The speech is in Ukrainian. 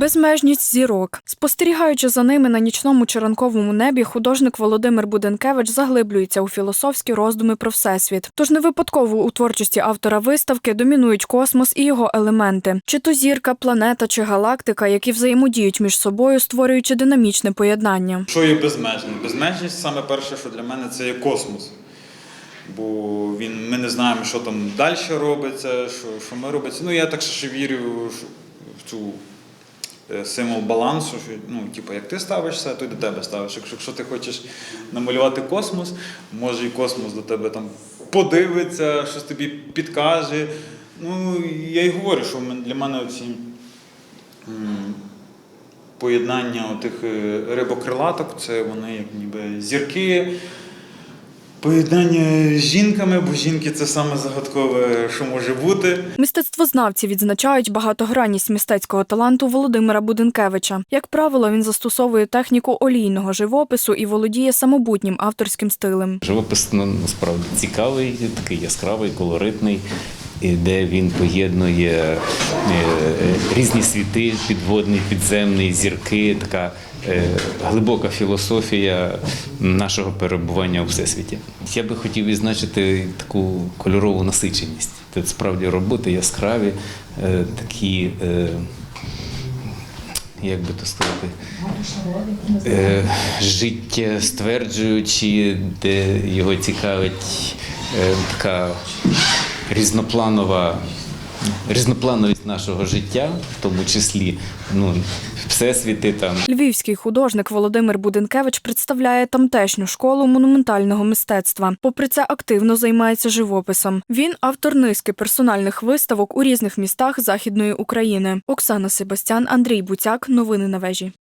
Безмежність зірок. Спостерігаючи за ними на нічному чи ранковому небі, художник Володимир Буденкевич заглиблюється у філософські роздуми про всесвіт. Тож не випадково у творчості автора виставки домінують космос і його елементи, чи то зірка, планета чи галактика, які взаємодіють між собою, створюючи динамічне поєднання. Що є безмежним? Безмежність саме перше, що для мене це є космос. Бо він, ми не знаємо, що там далі робиться, що, що ми робиться. Ну, я так ще вірю в цю символ балансу, що ну, типу, як ти ставишся, то й до тебе ставиш. Якщо, якщо ти хочеш намалювати космос, може і космос до тебе там подивиться, щось тобі підкаже. Ну, я й говорю, що для мене ці поєднання тих рибокрилаток, це вони як ніби зірки. Поєднання з жінками, бо жінки це саме загадкове, що може бути. Мистецтвознавці відзначають багатогранність мистецького таланту Володимира Буденкевича. Як правило, він застосовує техніку олійного живопису і володіє самобутнім авторським стилем. Живопис ну, насправді цікавий, такий яскравий, колоритний, де він поєднує е, різні світи, підводний, підземний, зірки, така е, глибока філософія нашого перебування у всесвіті. Я би хотів відзначити таку кольорову насиченість. Тут справді роботи яскраві, е, такі. як би то сказати, життя стверджуючи, де його цікавить така різнопланова. Різноплановість нашого життя, в тому числі ну, всесвіти там Львівський художник Володимир Буденкевич представляє тамтешню школу монументального мистецтва. Попри це, активно займається живописом. Він автор низки персональних виставок у різних містах Західної України. Оксана Себастян, Андрій Буцяк. Новини на вежі.